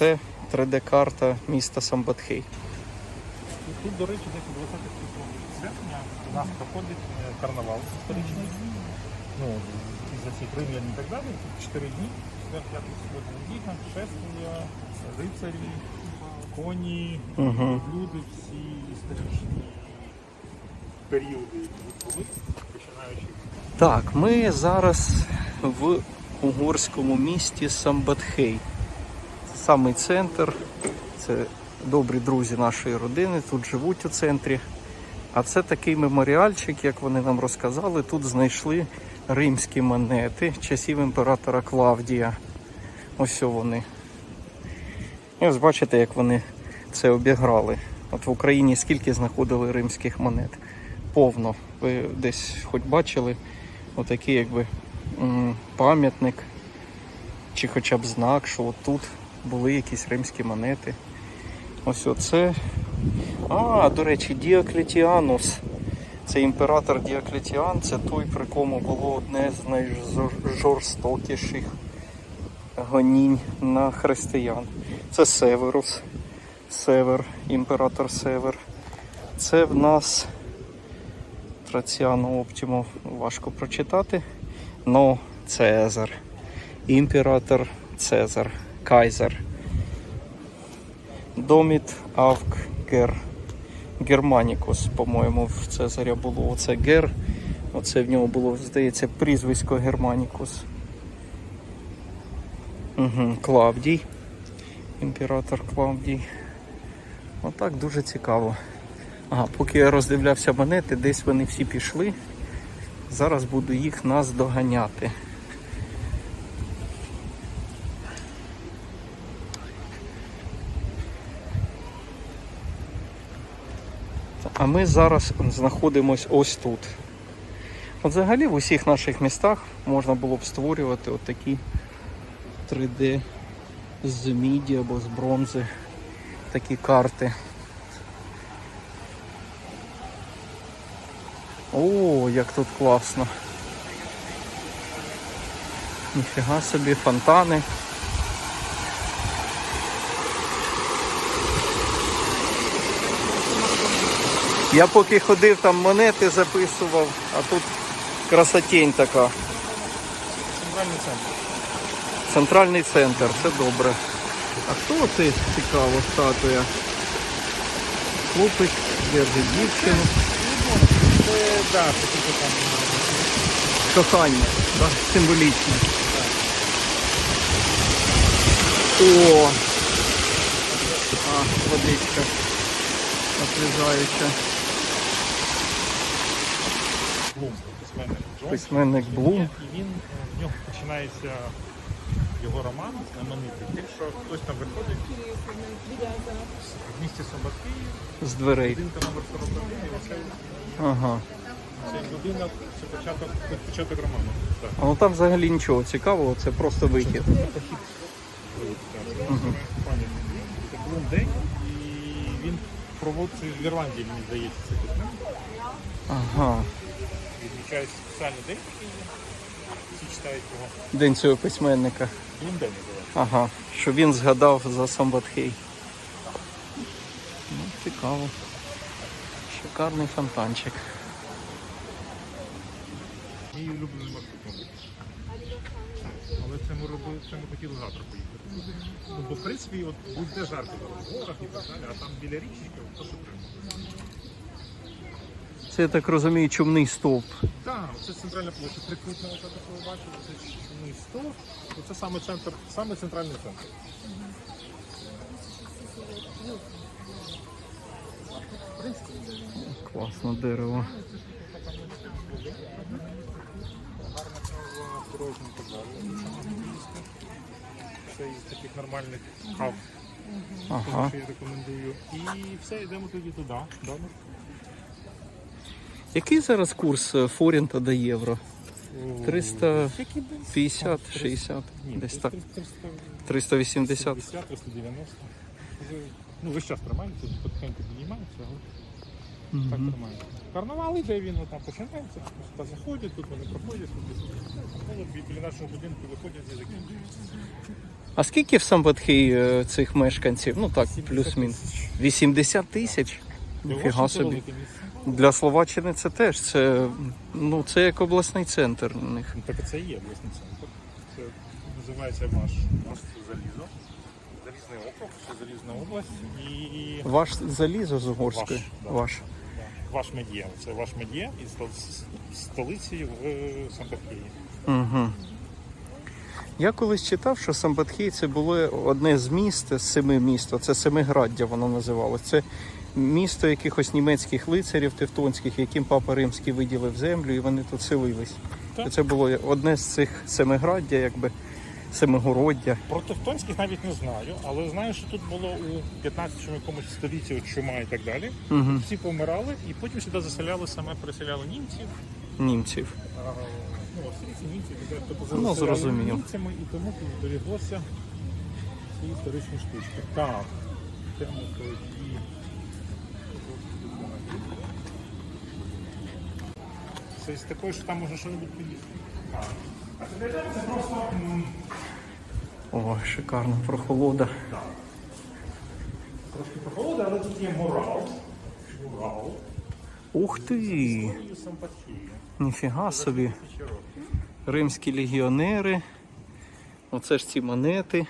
це 3D-карта міста Самбатхей. Тут, до речі, десь у 20-х серпня у нас проходить е, карнавал історичний. Ну, із-за цих римлян і так далі. Тут 4 дні, 4 п'ятий субота неділя, шествия, рицарі, коні, Мгм. люди, всі історичні періоди, були, починаючи Так, ми зараз в угорському місті Самбатхей. Самий центр. Це добрі друзі нашої родини, тут живуть у центрі. А це такий меморіальчик, як вони нам розказали. Тут знайшли римські монети часів імператора Клавдія. Ось вони. І ось бачите, як вони це обіграли. От в Україні скільки знаходили римських монет? Повно. Ви десь хоч бачили отакий якби пам'ятник, чи хоча б знак, що от тут були якісь римські монети. Ось оце. А, до речі, Діоклетіанус. Це імператор Діоклетіан, це той, при кому було одне з найжорстокіших гонінь на християн. Це Северус. Север, імператор Север. Це в нас Траціану Оптіму важко прочитати. Но Цезар. Імператор Цезар. Кайзер. Доміт Авк Гер. Германікус, по-моєму, в Цезаря було оце Гер. Оце в нього було, здається, прізвисько Германікус. Угу. Клавдій. Імператор Клавдій. Отак дуже цікаво. Ага, поки я роздивлявся монети, десь вони всі пішли. Зараз буду їх наздоганяти. А ми зараз знаходимось ось тут. От взагалі в усіх наших містах можна було б створювати от такі 3D з міді або з бронзи, такі карти. О, як тут класно. Ніфіга собі, фонтани. Я поки ходив там монети записував, а тут красотень така. центральний центр. Центральний центр, це добре. А хто це цікаво, статуя? Хлопець держить дівчину. Це, да, типу там Кохання, да? символічне. О! А, водичка освіжаюча. Блум, письменник Блум. І він, е, в нього починається його роман знаменитий. Тим, що хтось там виходить в місті Собаки, З дверей. будинка номер 41, і оце Ага. цей будинок, це початок, початок роману. Так. А ну там взагалі нічого цікавого, це просто вихід. Це Блум день, і він проводиться в Ірландії, мені здається, це письменник. Ага. Відмічається спеціальний день. Всі читають його. День цього письменника. Блум день називається. Ага. Що він згадав за Самбатхей. Ну, цікаво. Шикарний фонтанчик. Мій улюблений маршрут. Але це ми робили, це ми хотіли завтра поїхати. Ну, бо в принципі, от будь-де жарко зараз, в горах і так далі, а там біля річки, то треба. Це я так розумію, чумний стовп. Так, це центральна площа, трикутна, таке ви бачили, це чумний стовп, це саме центр, саме центральний центр. Класно дерево. Це із таких нормальних кав, Ага. що я рекомендую. І все, йдемо тоді туди. Добре? Який зараз курс е, форінта до євро? 350, 60, десь так. 380. 390. Ну, весь час тримається, потихеньку піднімається, але так тримається. Карнавал іде, він там починається, сюди заходять, тут вони проходять, тут біля нашого будинку виходять і закінчують. А скільки в Самбатхі е, цих мешканців? Ну так, плюс-мінус. 80 тисяч? Ніфіга собі. Для Словаччини це теж. Це, ну, це як обласний центр у них. Ну, Так це і є обласний центр. Це називається ваш, ваш залізо. Залізний округ, чи залізна область і Ваш залізо з Угорської? Ваш, да. Ваш. ваш медіа. Це ваш медіа із столиці в Санкт-Петербургі. Угу. Я колись читав, що Самбатхій це було одне з міст, з семи міст, це Семиграддя воно називалось. Це місто якихось німецьких лицарів тевтонських, яким папа римський виділив землю, і вони тут селились. Так. Це було одне з цих семиграддя, якби семигороддя. Про тевтонських навіть не знаю, але знаю, що тут було у 15 якомусь столітті от чума і так далі. Угу. Всі помирали, і потім сюди заселяли саме переселяли німців. Німців. а, Ну, австрійці, німці, Ну, заселяли німцями, і тому зберіглося ці історичні штучки. Так, тоді. З такої, що там можна щось підійти. Так. А це просто О, шикарна прохолода. трошки прохолода, але тут є мурал. Мурал. Ух ти! Ніфіга собі. Римські легіонери. Оце ж ці монети.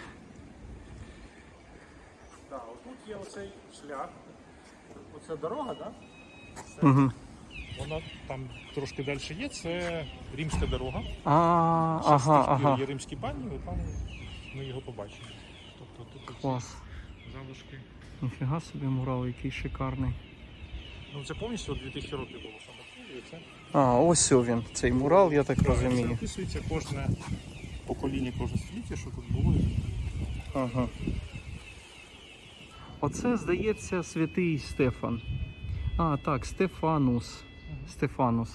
Так, отут є оцей шлях. Оця дорога, так? Угу. Вона там трошки далі є, це римська дорога. А, ага, тих ага. Є римські бані, і там ми його побачимо. Тобто тут Клас. залишки. Ніфіга собі мурал, який шикарний. Ну це повністю от 2000 років було саме тут, і це А, ось він, цей мурал, я так це розумію. описується кожне покоління, кожне століття, що тут було. Ага. Оце, здається, святий Стефан. А, так, Стефанус. Стефанус.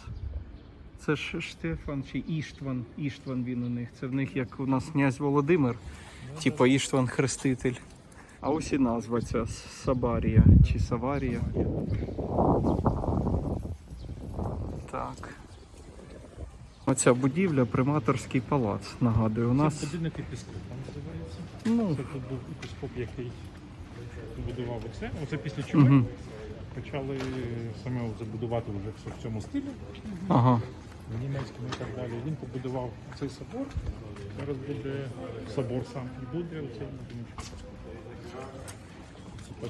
Це ж Штефан чи Іштван. Іштван він у них. Це в них як у нас князь Володимир, типу Іштван Хреститель. А ось і назва ця Сабарія чи Саварія. Так. Оця будівля приматорський палац. Нагадую, у нас. Це будинок епіскопа називається. Ну, Це тут був епіскоп, який побудував оце. Оце після чого Мгм. Почали саме забудувати вже все в цьому стилі. ага. в німецькому і так далі. Він побудував цей собор. Зараз буде собор сам і буде оцей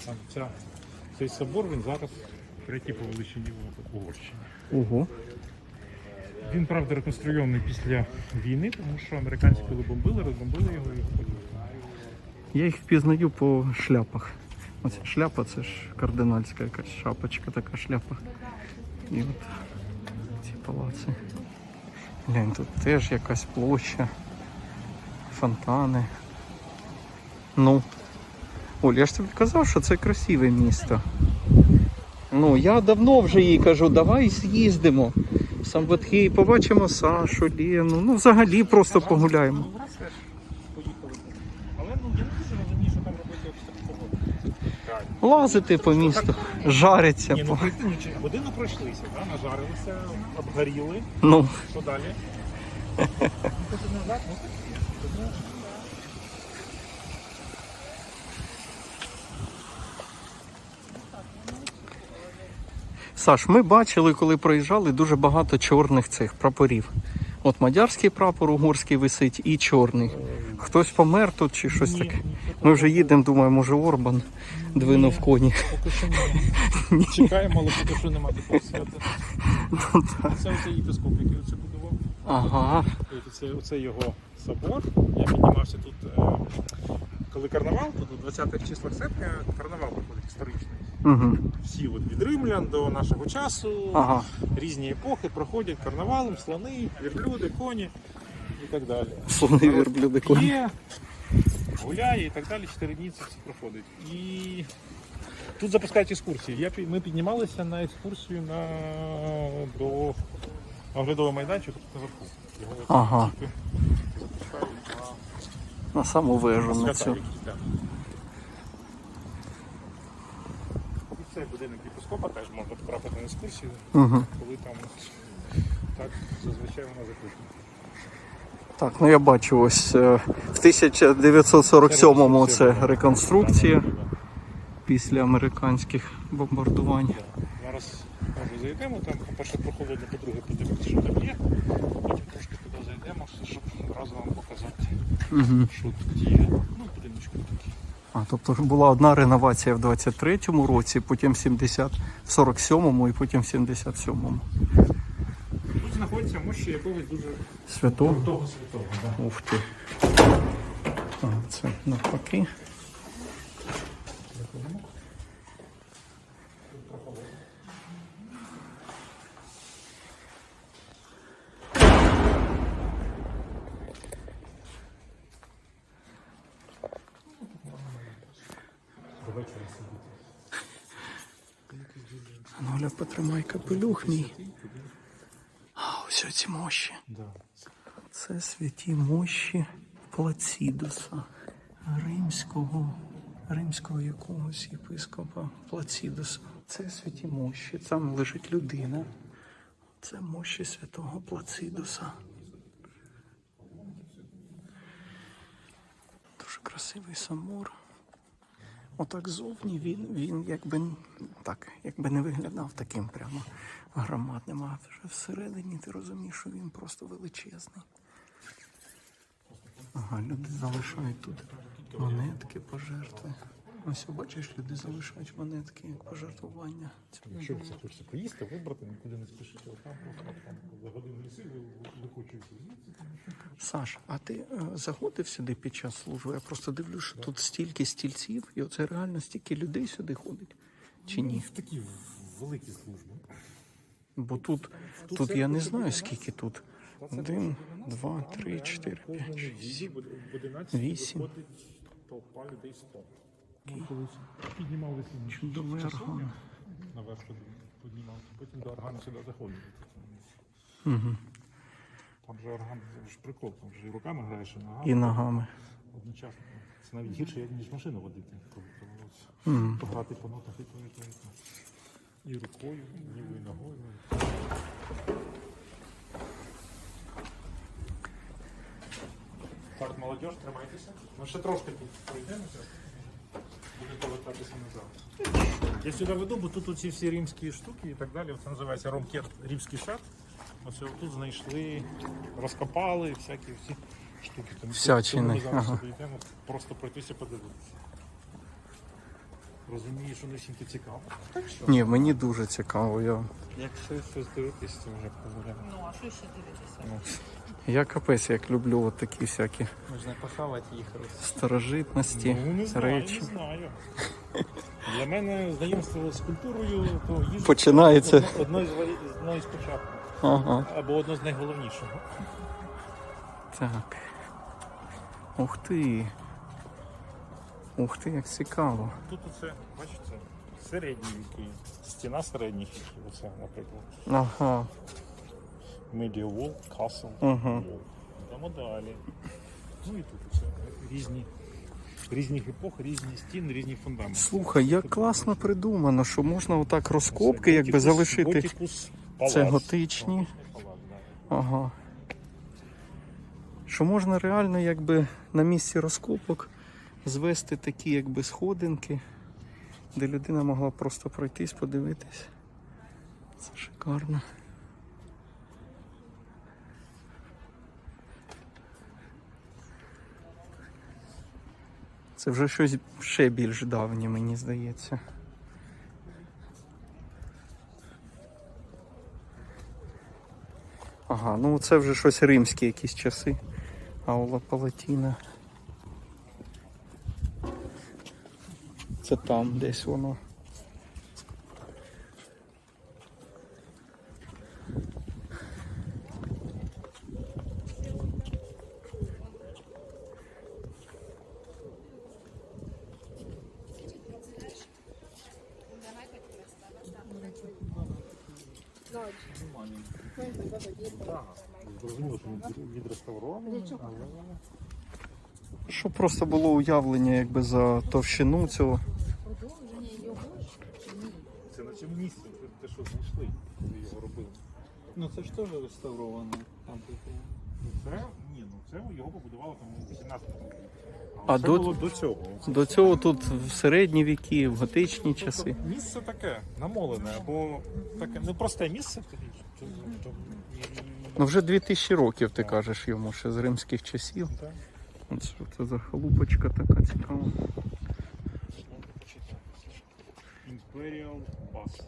там ця, цей собор він зараз третій по величині в Угорщині. Ого. Він, правда, реконструйований після війни, тому що американці, коли бомбили, розбомбили його і потім. Я їх впізнаю по шляпах. Оця шляпа це ж кардинальська якась шапочка, така шляпа. І от ці палаци. Глянь, тут теж якась площа, фонтани. Ну. Оль, я ж тобі казав, що це красиве місто. Ну, я давно вже їй кажу, давай з'їздимо. в Самбатхей, побачимо Сашу, Лену. Ну, взагалі просто погуляємо. Ну, раз теж поїхали. Але ну, я не дуже розумію, що там робити обстеження. Лазити по місту, жариться. Ні, ну по- Годину пройшлися, да? нажарилися, обгоріли. Ну, Що далі? Ну, ну Саш, ми бачили, коли проїжджали, дуже багато чорних цих прапорів. От мадярський прапор угорський висить і чорний. Хтось помер тут чи щось Ні, таке. ні, Ми вже їдемо, думаю, може Орбан двинув коні. Поки що ні. Чекаємо, але поки що немає такого свята. Це оцей єпископ, який оце будував. Ага. Це, це його собор. Я піднімався тут, е, коли карнавал, тут у 20-х числах серпня карнавал проходить історичний. Угу. Всі от від римлян до нашого часу, Ага. різні епохи проходять карнавалом, слони, вірблюди, коні і так далі. Слони верблюди. Є, гуляє і так далі, 4 дні це все проходить. І тут запускають екскурсії. Я, пі- ми піднімалися на екскурсію на, до оглядового майданчика тут наверху. Його Ага. На саму вежу на свята цю. якісь. І цей будинок єпископа теж можна потрапити на екскурсію, Угу. коли там так зазвичай вона закрита. Так, ну я бачу ось е, в 1947-му це реконструкція після американських бомбардувань. Зараз може зайдемо, там, по-перше, прохолодно, по-друге, подивитися, що там є. Потім трошки туди зайдемо, щоб одразу вам показати, Угу. що тут є. Ну, будиночку такі. А, тобто була одна реновація в 23-му році, потім в 70, в 47-му і потім в 77-му. Знаходиться мощі якогось дуже Святого. крутого святого. Да. Ух ти. А, це навпаки. Ноля, потримай капелюх мій. Ось ці мощі. Да. Це святі мощі Плацідуса, римського, римського якогось єпископа Плацідуса. Це святі мощі, там лежить людина. Це мощі святого Плацидуса. Дуже красивий самур. Отак зовні він, він якби так, якби не виглядав таким прямо громадним, а вже всередині ти розумієш, що він просто величезний. Ага, люди залишають тут монетки, пожертви. Ось бачиш, люди залишають монетки як пожертвування. Якщо ви це хочете поїсти, вибрати, нікуди не спішите. Там просто там за годину ліси ви викочуєте. Саш, а ти е, заходив сюди під час служби? Я просто дивлюсь, що тут стільки стільців, і оце реально стільки людей сюди ходить. Чи ні? В такі великі служби. Бо тут, тут я не знаю, скільки тут. Один, два, три, чотири, п'ять, шість, сім. Вісім. толпа людей 100. Колись піднімалися Чудовий орган. наверх піднімалися, потім до органу сюди заходили. Угу. Там же орган, це ж прикол, там же і руками граєш, і ногами. І ногами. Одночасно. Це навіть гірше, ніж машину водити, коли довелося Мгм. пограти по нотах і то, і то, і то. І рукою, і лівою ногою. Так, молодіж, тримайтеся. Ми ще трошки тут пройдемося. Будемо повертатися назад. Я сюди веду, бо тут оці всі римські штуки і так далі. Це називається ромкет римський сад. Ось тут знайшли, розкопали всякі всі штуки. Там Всячини, ми зараз ага. йдемо просто пройтися подивитися. Розумію, що не всім цікаво. Так що? Ні, мені дуже цікаво. Я, Якщо щось дивитись, то вже поговоримо. Ну, а що ще дивитися? я капець, як люблю от такі всякі Можна похавати їх. старожитності, Ну, не знаю, речі. не знаю. Для мене знайомство з культурою то їжа Починається. одно, одно із варі- одно із початку. Ага. Або одно з найголовнішого. Так. Ух ти. Ух ти, як цікаво. Тут оце, бачите, середні віки. Стіна середніх віків. Оце, наприклад. Ага. Wall, Castle Ага. Wall. Йдемо далі. Ну і тут оце різні. Різних епох, різні стіни, різні фундаменти. Слухай, як класно придумано, що можна отак розкопки, якби залишити. Готикус палац. Це готичні. Палац, да. Ага. Що можна реально якби на місці розкопок звести такі якби сходинки, де людина могла просто пройтись, подивитись. Це шикарно. Це вже щось ще більш давнє, мені здається. Ага, ну це вже щось римські якісь часи. Аула Палатіна. Це там десь воно. Щоб просто було уявлення якби за товщину цього. це на цьому місці, це те, що знайшли, коли його робили. Ну це ж теж реставровано. Там типу. Це ні, ну Це його побудували там у 18 столітті. А це до- було до цього. До цього тут в середні віки, в готичні часи. Тобто місце таке намолене, або таке непросте місце. і- Ну вже 2000 років, ти кажеш йому, ще з римських часів. Так. От що це за халупочка така цікава. Imperial Bath.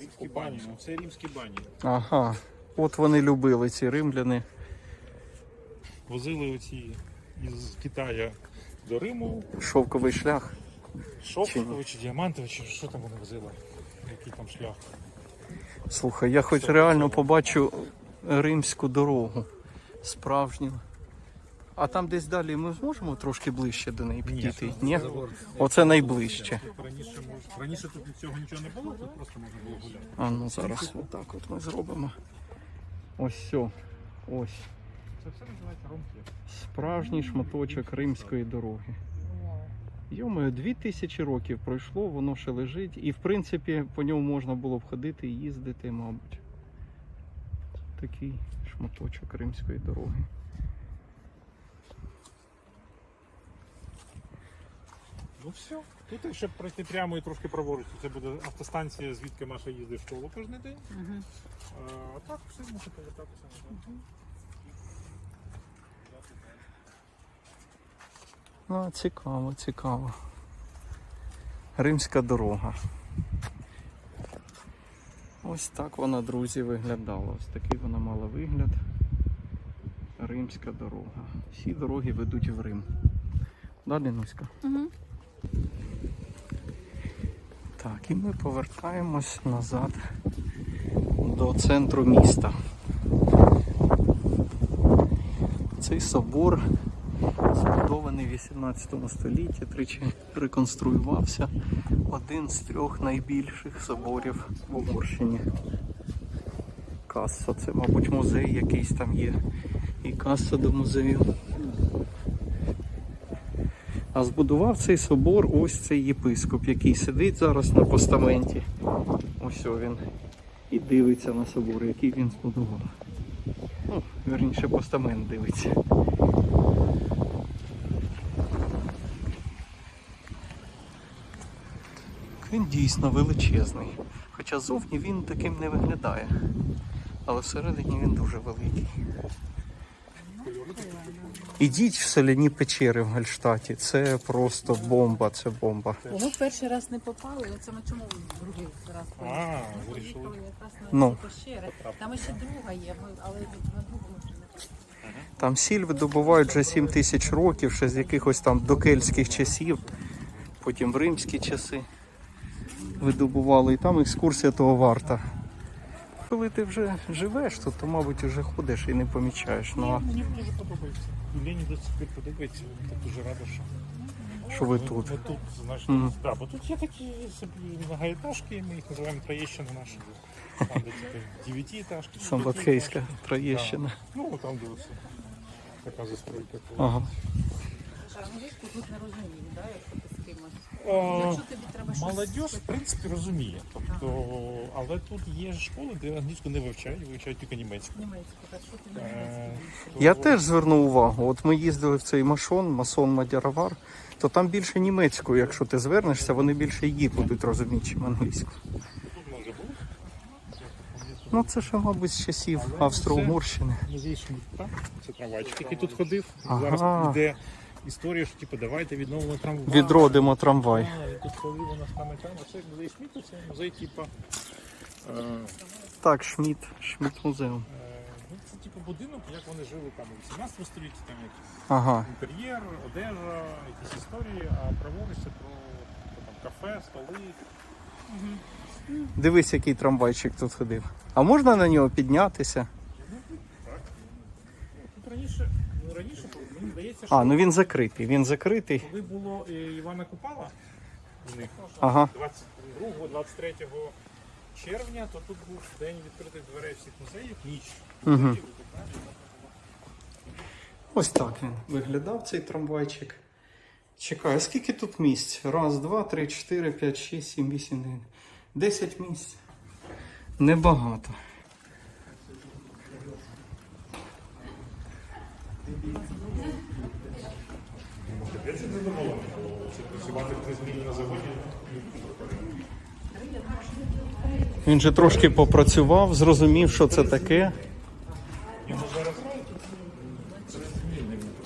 Римські бані. Ну, це римські бані. Ага. От вони любили ці римляни. Возили оці із Китаю до Риму. Шовковий шлях. Шовкові чи діамантові, чи що там вони возили? Який там шлях? Слухай, я хоч реально побачу римську дорогу. Справжню. А там десь далі ми зможемо трошки ближче до неї підійти? Ні? Оце найближче. Раніше, раніше тут цього нічого не було, тут просто можна було гуляти. А ну зараз отак от ми зробимо. Ось все. Ось. Це все називається ромки. Справжній шматочок римської дороги. Йомою, дві тисячі років пройшло, воно ще лежить, і в принципі по ньому можна було б ходити і їздити, мабуть. Такий шматочок римської дороги. Ну все. Тут, якщо пройти прямо і трошки праворуч, то це буде автостанція, звідки Маша їздить в школу кожен день. Мгм. А, а так все може повертатися назад. Ну, цікаво, цікаво. Римська дорога. Ось так вона, друзі, виглядала. Ось такий вона мала вигляд. Римська дорога. Всі дороги ведуть в Рим. Да, Денуська? Мгм. Так, і ми повертаємось назад до центру міста. Цей собор збудований в 18 столітті, тричі реконструювався. Один з трьох найбільших соборів в Угорщині. Каса, це, мабуть, музей якийсь там є. І каса до музею. А збудував цей собор ось цей єпископ, який сидить зараз на постаменті. Ось він. І дивиться на собор, який він збудував. Ну, верніше, постамент дивиться. Він дійсно величезний. Хоча зовні він таким не виглядає. Але всередині він дуже великий. Ідіть в соляні печери в Гальштаті. Це просто бомба, це бомба. Ми перший раз не попали, оце ми чому другий раз А, поїхали? Ми вирішили. їхали якраз на Ну. ці пещери. Там ще друга є, ми, але на другу ми вже не. Там сіль видобувають вже 7 тисяч років, ще з якихось там докельських часів, потім в римські часи видобували, і там екскурсія того варта. Коли ти вже живеш тут, то, мабуть, вже ходиш і не помічаєш. Ну, Мені дуже подобається. І Лені до цих пір подобається. Я дуже рада, що що ви тут? ми тут, знаєш, Мгм. да, бо тут є такі собі многоэтажки, ми їх називаємо Троєщина наші. Там, де типу дев'ятиэтажки. Самбатхейська Троєщина. Ну, там де. Така застройка. Ага. Англійську тут не розуміють, да, якщо Молодь, в принципі, розуміє. Тобто, але тут є ж школи, де англійську не вивчають, вивчають тільки німецьку. Е. Я теж звернув увагу. От ми їздили в цей машон, масон Мадяравар, то там більше німецькою, якщо ти звернешся, вони більше її будуть розуміти, ніж англійську. Тут може бути. Ну це ще, мабуть, з часів Австро-Угорщини. Музей це трамвайчик, який тут ходив. Ага. Зараз йде історія, що типу, давайте відновимо трамвай. Відродимо трамвай. А, тут там. Це музей Шмідта, це музей, типу, е, Так, Шміт, Шміт музеум. е, ну, це типу будинок, як вони жили там у 18 столітті, там якісь Ага. інтер'єр, одежа, якісь історії, а праворуч це про, про там, кафе, столи. Дивись, який трамвайчик тут ходив. А можна на нього піднятися? Тут раніше, ну, раніше мені здається, що А, ну він закритий. Він закритий. коли було е, Івана Купала у них Ага. 22-23 червня, то тут був день відкритих дверей всіх музеїв, ніч. Угу. Ось так він виглядав цей трамвайчик. Чекаю, скільки тут місць? Раз, два, три, чотири, п'ять, шість, сім, вісім, дев'ять. Десять місць. Небагато. Капець не задоволений, це працювати в зміні на заводі. Він же трошки попрацював, зрозумів, що це таке.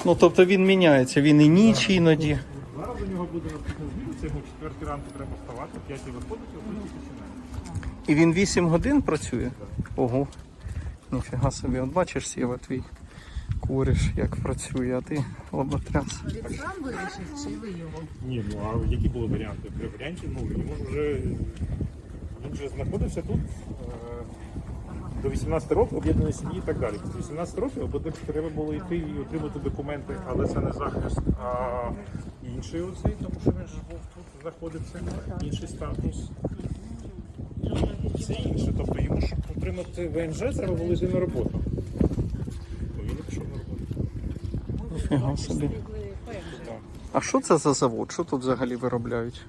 Ну тобто він міняється, він і ніч іноді. зараз у нього буде наступна зміна, це йому четвертій ранку треба вставати, п'ятій виходити, а потім починає. І він 8 годин працює? Ого. Ніфіга собі, от бачиш, Сєва, твій куриш, як працює, а ти лоботряс. Він сам вирішив, чи ви його? Ні, ну а які були варіанти? При варіанті, ну йому вже він вже знаходився тут е, до 18 років, об'єднаної сім'ї і так далі. З 18 років або треба було йти і отримати документи, але це не захист, а інший оцей, тому що він ж був тут знаходиться, інший статус. Це інше. Тобто йому, щоб отримати ВНЖ, треба було йти на роботу. Ну, він не пішов на роботу. Ніфіга собі. А що це за завод? Що тут взагалі виробляють?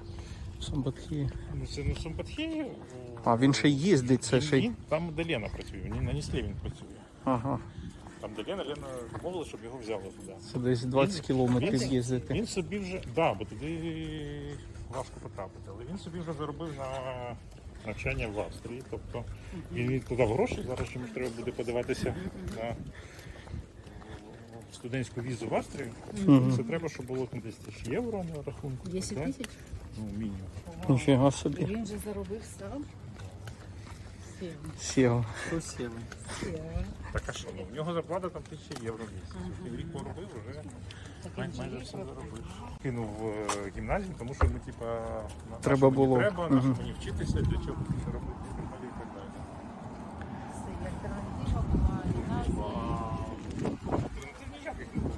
Самбатхі. Ну, це не Сумпатхії. А він ще їздить, це ще й. Там, де Лена працює, він на Ніслі він працює. Ага. Там, де Лена, Лена домовила, щоб його взяли туди. Це десь 20 кілометрів Він- з'їздити. Він собі вже, да, бо туди важко потрапити, але він собі вже заробив на навчання в Австрії. Тобто він відкладав гроші, зараз йому треба буде подаватися на студентську візу в Австрію. Це треба, щоб було там десь тисяч євро на рахунку. 10 так? тисяч? Ну, мінімум. Ніфіга собі. Він же заробив сам. Сім. Сєва. Сім. Так а що? Ну, в нього зарплата там тисяча євро в місяць. Він рік поробив, вже май- майже все заробив. Кинув е, гімназію, тому що ми, типа, на- на Треба що мені було. Треба, на що Мгм. мені вчитися, для чого це робити і так далі. Це як альтернатива була гімназії. Альтернатив ніяких не було.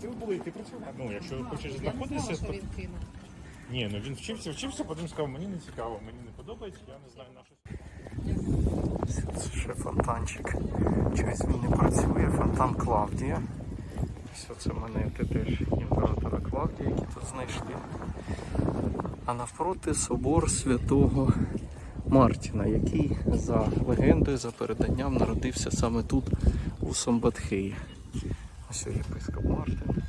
Альтернатив було йти працювати. Ну, якщо хочеш знаходитися, то ні, ну він вчився, вчився, потім сказав, мені не цікаво, мені не подобається, я не знаю на що. Це ще фонтанчик. Чогось він не працює. Фонтан Клавдія. Ось це монети теж імператора Клавдія, які тут знайшли. А навпроти собор святого Мартіна, який за легендою, за переданням народився саме тут, у Самбатхеї. Ось єпископ Мартин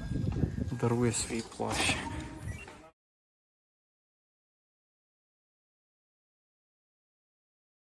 дарує свій плащ.